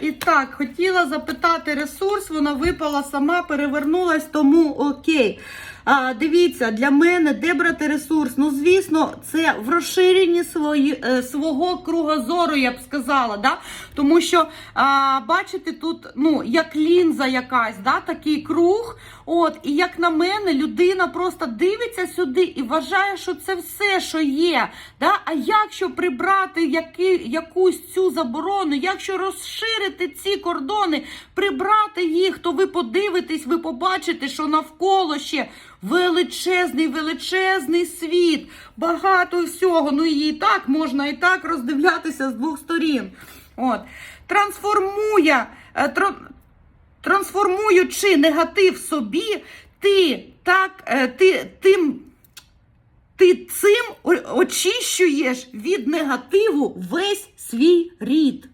І так, хотіла запитати ресурс, вона випала сама, перевернулась, тому окей. А, дивіться, для мене де брати ресурс? Ну, звісно, це в розширенні свої, е, свого кругозору, я б сказала. Да? Тому що, а, бачите, тут ну, як лінза якась, да? такий круг. От, і як на мене, людина просто дивиться сюди і вважає, що це все, що є. Да? А якщо прибрати які, якусь цю заборону, якщо розширити ці кордони, прибрати їх, то ви подивитесь, ви побачите, що навколо ще величезний, величезний світ, багато всього. Ну і так можна і так роздивлятися з двох сторін. От. Трансформує, е, трансформуючи негатив собі, ти так, е, ти тим. Ти цим очищуєш від негативу весь свій рід.